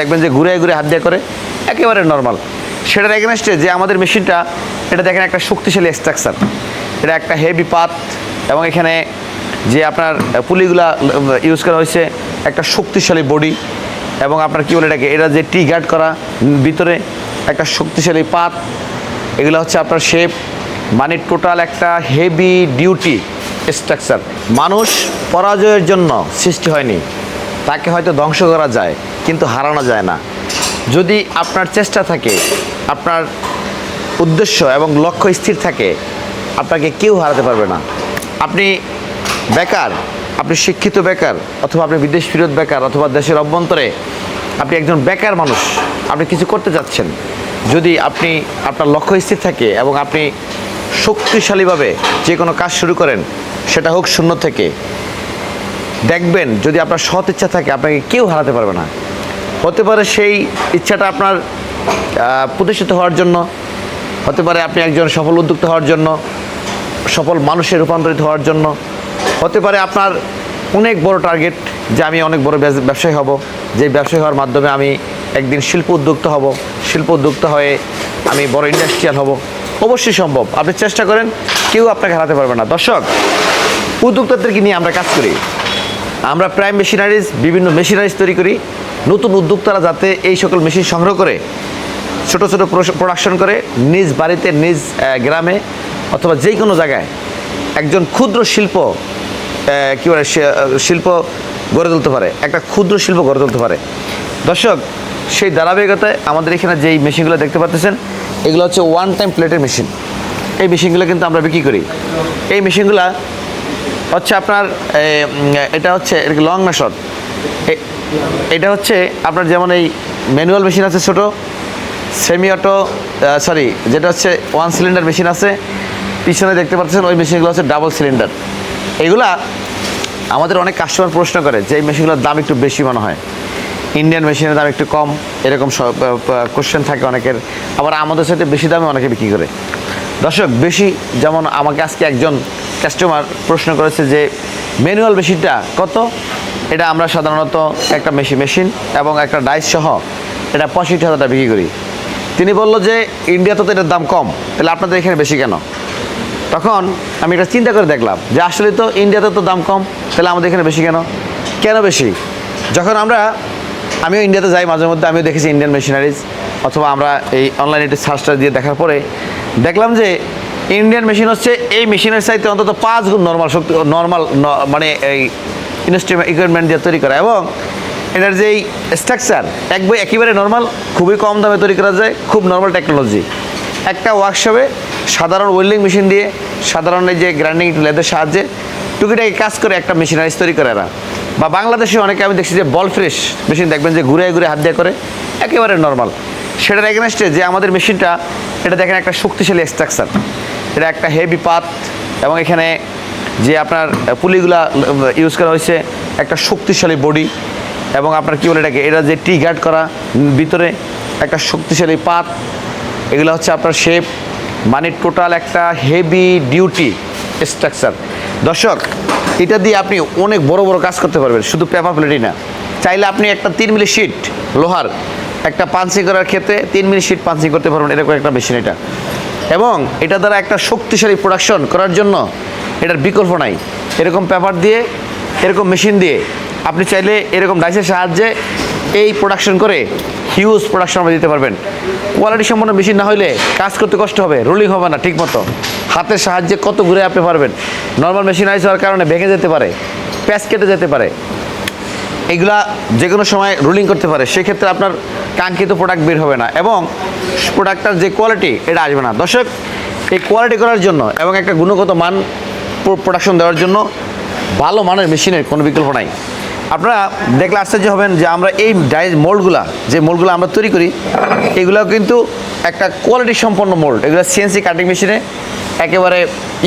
দেখবেন যে ঘুরে ঘুরে হাত দিয়ে করে, একেবারে নর্মাল সেটার এগেনস্টে যে আমাদের মেশিনটা, এটা দেখেন একটা শক্তিশালী স্ট্রাকচার এটা একটা হেভি পাত এবং এখানে যে আপনার পুলিগুলা ইউজ করা হয়েছে, একটা শক্তিশালী বডি এবং আপনার কী বলে এটাকে, এটা যে টি গার্ড করা ভিতরে একটা শক্তিশালী পাত এগুলো হচ্ছে আপনার শেপ মানে টোটাল একটা হেভি ডিউটি স্ট্রাকচার মানুষ পরাজয়ের জন্য সৃষ্টি হয়নি। তাকে হয়তো ধ্বংস করা যায়, কিন্তু হারানো যায় না। যদি আপনার চেষ্টা থাকে, আপনার উদ্দেশ্য এবং লক্ষ্য স্থির থাকে, আপনাকে কেউ হারাতে পারবে না। আপনি বেকার, আপনি শিক্ষিত বেকার, অথবা আপনি বিদেশ ফেরত বেকার, অথবা দেশের অভ্যন্তরে আপনি একজন বেকার মানুষ, আপনি কিছু করতে যাচ্ছেন। যদি আপনি আপনার লক্ষ্য স্থির থাকে এবং আপনি শক্তিশালীভাবে যে কোনো কাজ শুরু করেন, সেটা হোক শূন্য থেকে দেখবেন যদি আপনার সৎ ইচ্ছা থাকে, আপনাকে কেউ হারাতে পারবে না। হতে পারে সেই ইচ্ছাটা আপনার প্রতিষ্ঠিত হওয়ার জন্য, হতে পারে আপনি একজন সফল উদ্যোক্তা হওয়ার জন্য, সফল মানুষে রূপান্তরিত হওয়ার জন্য, হতে পারে আপনার অনেক বড় টার্গেট যে আমি অনেক বড় ব্যবস- ব্যবসায়ী হব, যে ব্যবসায়ী হওয়ার মাধ্যমে আমি একদিন শিল্প উদ্যোক্তা হব, শিল্প উদ্যোক্তা হয়ে আমি বড় ইন্ডাস্ট্রিয়াল হব। অবশ্যই সম্ভব। আপনি চেষ্টা করেন, কেউ আপনাকে হারাতে পারবে না। দর্শক, উদ্যোক্তাদেরকে নিয়ে আমরা কাজ করি। আমরা প্রাইম মেশিনারিজ বিভিন্ন মেশিনারিজ তৈরি করি। নতুন উদ্যোক্তারা যাতে এই সকল মেশিন সংগ্রহ করে, ছোট ছোট প্রোডাকশন করে, নিজ বাড়িতে, নিজ গ্রামে অথবা যে কোনো জায়গায় একজন ক্ষুদ্র শিল্প কী বলে শিল্প গড়ে তুলতে পারে, একটা ক্ষুদ্র শিল্প গড়ে তুলতে পারে। দর্শক, সেই ধারাবাহিকতায় আমাদের এখানে যেই মেশিনগুলো দেখতে পাচ্ছেন এগুলো হচ্ছে ওয়ান টাইম প্লেটের মেশিন এই মেশিনগুলো কিন্তু আমরা বিক্রি করি। এই মেশিনগুলা হচ্ছে আপনার এটা হচ্ছে লং না শর্ট এটা হচ্ছে আপনার যেমন এই ম্যানুয়াল মেশিন আছে ছোটো সেমি অটো সরি যেটা হচ্ছে ওয়ান সিলিন্ডার মেশিন আছে, পিছনে দেখতে পাচ্ছেন ওই মেশিনগুলো হচ্ছে ডাবল সিলিন্ডার এগুলা আমাদের অনেক কাস্টমার প্রশ্ন করে যে এই মেশিনগুলোর দাম একটু বেশি মনে হয়। ইন্ডিয়ান মেশিনের দাম একটু কম, এরকম সব কোশ্চেন থাকে অনেকের। আবার আমাদের সাথে বেশি দামে অনেকে বিক্রি করে। দর্শক, বেশি যেমন আমাকে আজকে একজন কাস্টমার প্রশ্ন করেছে যে ম্যানুয়াল মেশিনটা কত? এটা আমরা সাধারণত একটা মেশিন মেশিন এবং একটা ডাইস সহ এটা পঁয়ষট্টি হাজার টাকা বিক্রি করি। তিনি বলল যে, ইন্ডিয়াতে তো এটার দাম কম, তাহলে আপনাদের এখানে বেশি কেন? তখন আমি এটা চিন্তা করে দেখলাম যে, আসলে তো ইন্ডিয়াতে তো দাম কম, তাহলে আমাদের এখানে বেশি কেন? কেন বেশি? যখন আমরা, আমিও ইন্ডিয়াতে যাই মাঝে মধ্যে, আমিও দেখেছি ইন্ডিয়ান মেশিনারিজ অথবা আমরা এই অনলাইনে একটু সার্চটা দিয়ে দেখার পরে দেখলাম যে ইন্ডিয়ান মেশিন হচ্ছে এই মেশিনের চাইতে অন্তত পাঁচ গুণ নর্মাল শক্তি নর্মাল মানে এই ইনস্ট্রুমেন্ট ইকুইপমেন্ট দিয়ে তৈরি করা। এবং এটার যেই স্ট্রাকচার এক বই একেবারে নর্মাল খুবই কম দামে তৈরি করা যায়, খুব নর্মাল টেকনোলজি একটা ওয়ার্কশপে সাধারণ ওয়েল্ডিং মেশিন দিয়ে, সাধারণ যে গ্রাইন্ডিং লেদের সাহায্যে টুকিটাকি কাজ করে একটা মেশিনারিজ তৈরি করে এরা। বা বাংলাদেশে অনেকে আমি দেখছি যে বল ফ্রেশ মেশিন দেখবেন যে ঘুরে ঘুরে হাত দিয়ে করে, একেবারে নর্মাল সেটার এগেনস্টে যে আমাদের মেশিনটা, এটা দেখেন একটা শক্তিশালী স্ট্রাকচার এটা একটা হেভি পাত এবং এখানে যে আপনার পুলিগুলা ইউজ করা হয়েছে, একটা শক্তিশালী বডি এবং আপনার কী বলে এটাকে, এটা যে টি গার্ড করা ভিতরে একটা শক্তিশালী পাত এগুলো হচ্ছে আপনার শেপ মানে টোটাল একটা হেভি ডিউটি স্ট্রাকচার দর্শক, এটা দিয়ে আপনি অনেক বড় বড় কাজ করতে পারবেন, শুধু পেপার প্লেটই না। চাইলে আপনি একটা তিন মিলি শিট লোহার একটা পাঞ্চিং করার ক্ষেত্রে তিন মিনিট শিট পাঞ্চিং করতে পারবেন। এরকম একটা মেশিন এটা। এবং এটা দ্বারা একটা শক্তিশালী প্রোডাকশন করার জন্য এটার বিকল্প নাই। এরকম পেপার দিয়ে, এরকম মেশিন দিয়ে আপনি চাইলে এরকম ডাইসের সাহায্যে এই প্রোডাকশন করে হিউজ প্রোডাকশন আপনি দিতে পারবেন। কোয়ালিটি সম্পন্ন মেশিন না হলে কাজ করতে কষ্ট হবে রোলিং হবে না ঠিক মতো। হাতের সাহায্যে কত ঘুরে আপনি পারবেন। নর্মাল মেশিনাইজ হওয়ার কারণে ভেঙে যেতে পারে প্যাচ কেটে যেতে পারে। এগুলা যে কোনো সময় রুলিং করতে পারে। সেক্ষেত্রে আপনার কাঙ্ক্ষিত প্রোডাক্ট বের হবে না এবং প্রোডাক্টটার যে কোয়ালিটি এটা আসবে না। দর্শক, এই কোয়ালিটি করার জন্য এবং একটা গুণগত মান প্রোডাকশন দেওয়ার জন্য ভালো মানের মেশিনের কোনো বিকল্প নাই। আপনারা দেখলে আশ্চর্য হবেন যে আমরা এই ডাই মোল্ডগুলা যে মোল্ডগুলো আমরা তৈরি করি এগুলো কিন্তু একটা কোয়ালিটি সম্পন্ন মোল্ড এগুলো সিএনসি কাটিং মেশিনে একেবারে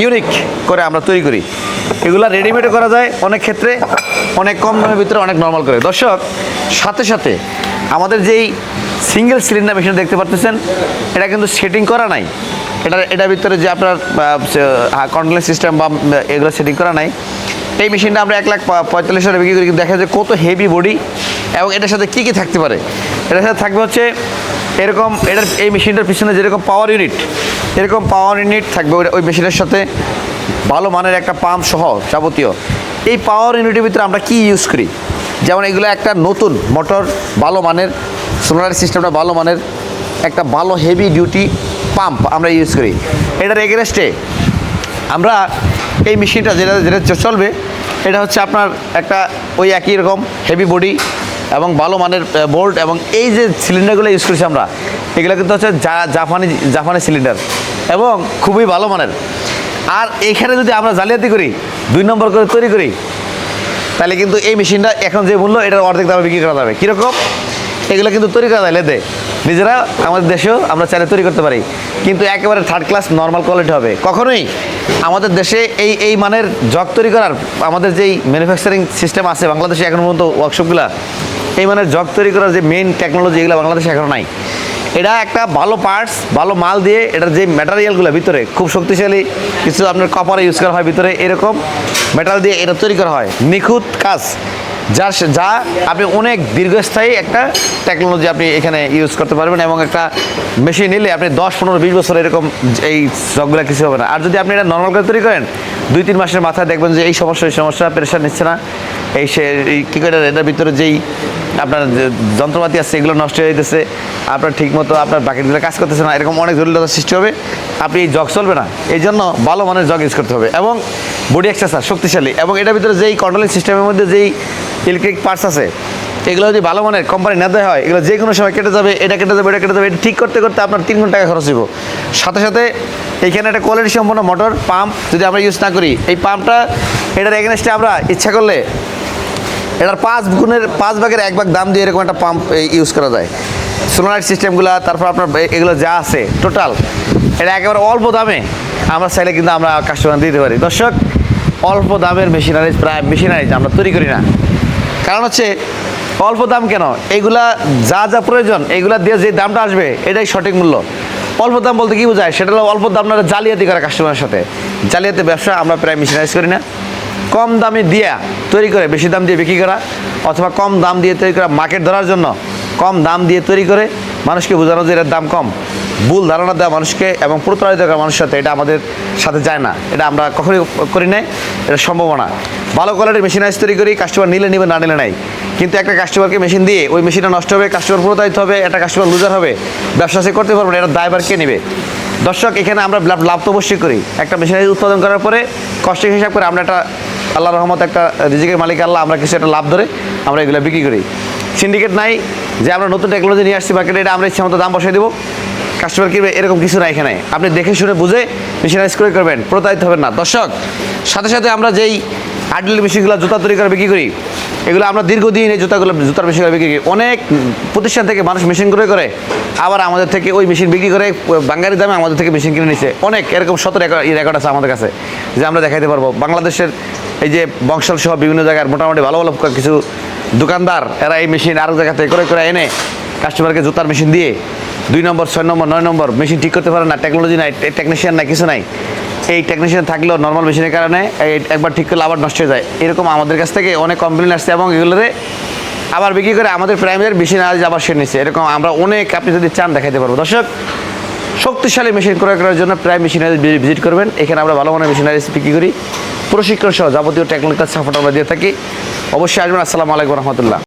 ইউনিক করে আমরা তৈরি করি। এগুলো রেডিমেডও করা যায়, অনেক ক্ষেত্রে অনেক কম দামের ভিতরে অনেক নর্মাল করে। দর্শক, সাথে সাথে আমাদের যেই সিঙ্গেল সিলিন্ডার মেশিন দেখতে পাচ্ছেন এটা কিন্তু সেটিং করা নাই। এটা এটার ভিতরে যে আপনার কন্ট্রোল সিস্টেম বা এগুলো সেটিং করা নাই, এই মেশিনটা আমরা এক লাখ পঁয়তাল্লিশ হাজার বিক্রি করি দেখা যায় কত হেভি বডি এবং এটার সাথে কী কী থাকতে পারে? এটার সাথে থাকবে হচ্ছে, এরকম, এটার, এই মেশিনটার পিছনে যেরকম পাওয়ার ইউনিট এরকম পাওয়ার ইউনিট থাকবে ওই মেশিনের সাথে ভালো মানের একটা পাম্প সহ যাবতীয়। এই পাওয়ার ইউনিটের ভিতরে আমরা কি ইউজ করি? যেমন এগুলো একটা নতুন মোটর, ভালো মানের সোলার সিস্টেমটা ভালো মানের, একটা ভালো হেভি ডিউটি পাম্প আমরা ইউজ করি। এটার এগেনস্টে আমরা এই মেশিনটা যেটা যেটা চলবে, এটা হচ্ছে আপনার একটা ওই একই রকম হেভি বডি এবং ভালো মানের বোল্ট এবং এই যে সিলিন্ডারগুলো ইউজ করছি আমরা, এগুলো কিন্তু হচ্ছে জাপানি জাপানি সিলিন্ডার এবং খুবই ভালো মানের। আর এইখানে যদি আমরা জালিয়াতি করি, দুই নম্বর করে তৈরি করি তাহলে কিন্তু এই মেশিনটা এখন যে মূল্য, এটার অর্ধেক দামে বিক্রি করা যাবে। কীরকম? এগুলো কিন্তু তৈরি করা যায় লেদে নিজেরা আমাদের দেশেও আমরা চাইলে তৈরি করতে পারি। কিন্তু একেবারে থার্ড ক্লাস নর্মাল কোয়ালিটি হবে। কখনোই আমাদের দেশে এই এই মানের জগ তৈরি করার, আমাদের যেই ম্যানুফ্যাকচারিং সিস্টেম আছে বাংলাদেশে এখন পর্যন্ত ওয়ার্কশপগুলো এই মানের জগ তৈরি করার যে মেইন টেকনোলজি এগুলো বাংলাদেশে এখনও নাই। এটা একটা ভালো পার্টস ভালো মাল দিয়ে এটার যে ম্যাটেরিয়ালগুলো ভিতরে খুব শক্তিশালী, কিছু আপনার কপারে ইউজ করা হয় ভিতরে, এরকম মেটাল দিয়ে এটা তৈরি করা হয়। নিখুঁত কাজ। যার যা আপনি অনেক দীর্ঘস্থায়ী একটা টেকনোলজি আপনি এখানে ইউজ করতে পারবেন এবং একটা মেশিন নিলে আপনি দশ, পনেরো, বিশ বছর এরকম এই জগগুলো কিছু হবে না। আর যদি আপনি এটা নর্মাল করে তৈরি করেন দুই, তিন মাসের মাথায় দেখবেন যে এই সমস্যা এই সমস্যা প্রেশার নিচ্ছে না। এই সে কী করে এটার ভিতরে যেই আপনার যন্ত্রপাতি আছে, এগুলো নষ্ট হয়ে যেতেছে আপনার ঠিকমতো আপনার বাকিগুলো কাজ করতেছে না, এরকম অনেক জটিলতার সৃষ্টি হবে। আপনি এই জগ চলবে না। এই জন্য ভালো মানের জগ ইউজ করতে হবে এবং বডি এক্সারসাইজ শক্তিশালী এবং এটার ভিতরে যেই কন্ট্রোলিং সিস্টেমের মধ্যে যেই ইলেকট্রিক পার্টস আছে, এগুলো যদি ভালো মানের কোম্পানি না দেওয়া হয়, এগুলো যে কোনো সময় কেটে যাবে, এটা কেটে যাবে এটা কেটে যাবে, এটা ঠিক করতে করতে আপনার তিন ঘণ্টা টাকা খরচ হইব। সাথে সাথে এইখানে একটা কোয়ালিটি সম্পন্ন মোটর পাম্প যদি আমরা ইউজ না করি, এই পাম্পটা এটার এগেনস্টে আমরা ইচ্ছা করলে এটার পাঁচ গুণের, পাঁচ ভাগের এক ভাগ দাম দিয়ে এরকম একটা পাম্প ইউজ করা যায়। সোলার সিস্টেমগুলো তারপর আপনার এগুলো যা আছে টোটাল এটা একেবারে অল্প দামে আমরা চাইলে কিন্তু আমরা কাস্টমার দিতে পারি। দর্শক, অল্প দামের মেশিনারিজ প্রায় মেশিনারিজ আমরা তৈরি করি না। কারণ হচ্ছে, অল্প দাম কেন? এগুলা যা যা প্রয়োজন এইগুলা দিয়ে যে দামটা আসবে, এটাই সঠিক মূল্য। অল্প দাম বলতে কি বোঝায়? সেটা হলো অল্প দাম না, জালিয়াতি করা কাস্টমারের সাথে। জালিয়াতি ব্যবসা আমরা প্রায় মিশনাইজ করি না। কম দামে দিয়া তৈরি করে, বেশি দাম দিয়ে বিক্রি করা, অথবা কম দাম দিয়ে তৈরি করা মার্কেট ধরার জন্য কম দাম দিয়ে তৈরি করে মানুষকে বোঝানো যে এটার দাম কম, ভুল ধারণা দেওয়া মানুষকে এবং প্রতারিত করা মানুষের সাথে এটা আমাদের সাথে যায় না। এটা আমরা কখনোই করি নাই, এটা সম্ভাবনা ভালো কোয়ালিটির মেশিনাইজ তৈরি করি কাস্টমার নিলে নিবে, না নিলে নাই। কিন্তু একটা কাস্টমারকে মেশিন দিয়ে ওই মেশিনটা নষ্ট হবে কাস্টমার প্রতারিত হবে, একটা কাস্টমার লুজার হবে, ব্যবসা সে করতে পারবে না, এটা দায়বার কে নেবে? দর্শক, এখানে আমরা লাভ তো অবশ্যই করি। একটা মেশিনারি উৎপাদন করার পরে কষ্টের হিসাব করে আমরা একটা আল্লাহ রহমত একটা রিজিকের মালিক, আল্লাহ আমরা কিছু একটা লাভ ধরে আমরা এগুলো বিক্রি করি। সিন্ডিকেট নাই যে আমরা নতুন টেকনোলজি নিয়ে আসছি মার্কেটে এটা আমরা ইচ্ছা মতো দাম বসাই দেবো। কাস্টমার কিনবে এরকম কিছু নাই এখানে। আপনি দেখে শুনে বুঝে মেশিনাইজ করে করবেন প্রতারিত হবেন না। দর্শক, সাথে সাথে আমরা যেই আইডল মেশিনগুলো জুতা তৈরি করে বিক্রি করি এগুলো আমরা দীর্ঘদিন এই জুতাগুলো, জুতার মেশিন বিক্রি করি। অনেক প্রতিষ্ঠান থেকে মানুষ মেশিন করে করে, আবার আমাদের থেকে ওই মেশিন বিক্রি করে, বাঙালি দামে আমাদের থেকে মেশিন কিনে নিচ্ছে অনেক, এরকম শত রেকর্ড আছে আমাদের কাছে, যে আমরা দেখাইতে পারব। বাংলাদেশের এই যে বংশাল সহ বিভিন্ন জায়গার মোটামুটি ভালো ভালো কিছু দোকানদার, এরা এই মেশিন আরও জায়গা থেকে করে করে এনে কাস্টমারকে জুতার মেশিন দিয়ে, দুই নম্বর, ছয় নম্বর, নয় নম্বর, মেশিন ঠিক করতে পারে না টেকনোলজি নাই টেকনিশিয়ান নাই, কিছু নাই। এই টেকনিশিয়ান থাকলেও নর্মাল মেশিনের কারণে একবার ঠিক করলে আবার নষ্ট হয়ে যায়। এরকম আমাদের কাছ থেকে অনেক কমপ্লেন আসছে এবং এগুলোরে আবার বিক্রি করে আমাদের প্রাইমারি মেশিন আজ আবার সে নিচ্ছে এরকম আমরা অনেক আপনি যদি চান দেখাইতে পারব। দর্শক, শক্তিশালী মেশিন ক্রয় করার জন্য প্রায় মেশিনারি ভিজিট করবেন। এখানে আমরা ভালো মানের মেশিনারি বিক্রি করি। প্রশিক্ষণ সহ যাবতীয় টেকনিক্যাল সাপোর্ট আমরা দিয়ে থাকি। অবশ্যই আসবেন। আসসালামু আলাইকুম রহমতুল্লাহ।